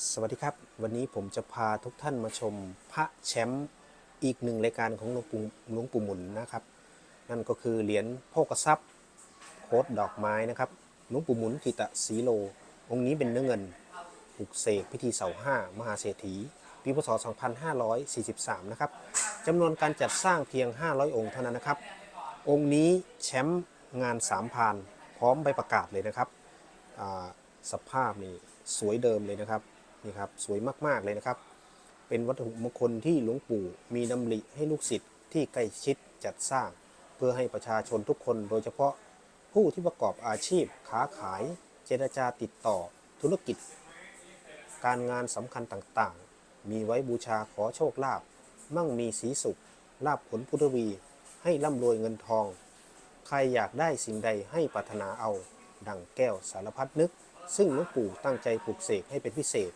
สวัสดีครับ วันนี้ผมจะพาทุกท่านมาชมพระแชมป์อีกหนึ่งรายการของหลวงปู่หลวงปู่หมุนนะครับ นั่นก็คือเหรียญโภกทรัพย์โคดดอกไม้นะครับหลวงปู่หมุนกิตะสีโล องค์นี้เป็นเนื้อเงินปลุกเสกพิธีเสาห้ามหาเศรษฐีปีพศ 2543 นะครับจำนวนการจัดสร้างเพียง 500 องค์เท่านั้นนะครับ องค์นี้แชมป์งานสามพานพร้อมใบประกาศเลยนะครับสภาพนี่สวยเดิมเลยนะครับ นี่ครับสวยมากๆเลยนะครับ เป็นวัตถุมงคลที่หลวงปู่มีดำริให้ลูกศิษย์ที่ใกล้ชิดจัดสร้าง เพื่อให้ประชาชนทุกคนโดยเฉพาะผู้ที่ประกอบอาชีพค้าขาย เจรจาติดต่อธุรกิจ การงานสำคัญต่างๆ มีไว้บูชาขอโชคลาภมั่งมีสีสุขลาภผลพุทธวี ให้ร่ำรวยเงินทอง ใครอยากได้สิ่งใดให้ปรารถนาเอา ดังแก้วสารพัดนึก ซึ่งหลวงปู่ตั้งใจปลูกเสกให้เป็นพิเศษ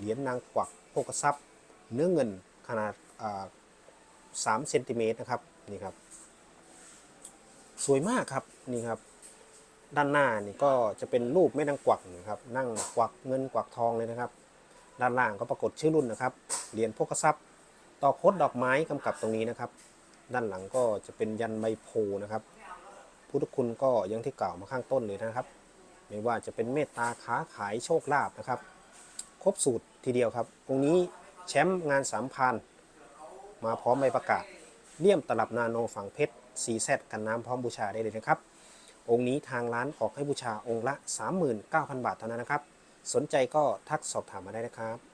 เหรียญนางกวักโภกทรัพย์ เนื้อเงินขนาดสามเซนติเมตรนะครับนี่ครับ สวยมากครับนี่ครับ ด้านหน้านี่ก็จะเป็นรูปแม่นางกวักนะครับ นั่งกวักเงินกวักทองเลยนะครับ ด้านล่างก็ปรากฏชื่อรุ่นนะครับเหรียญโภกทรัพย์ต่อโคดดอกไม้กำกับตรงนี้นะครับ ด้านหลังก็จะเป็นยันใบโพนะครับพุทธคุณก็ยังที่กล่าวมาข้างต้นเลยนะครับ ไม่ว่าจะเป็นเมตตาค้าขายโชคลาภนะครับ ครบสูตรทีเดียวครับ องค์นี้แชมป์งานสามพันมาพร้อมใบประกาศเลี่ยมตลับนาโนฝังเพชรสีแซดกันน้ำพร้อมบูชาได้เลยนะครับ องค์นี้ทางร้านออกให้บูชาองค์ละ 39,000 บาทเท่านั้นนะครับ สนใจก็ทักสอบถามมาได้นะครับ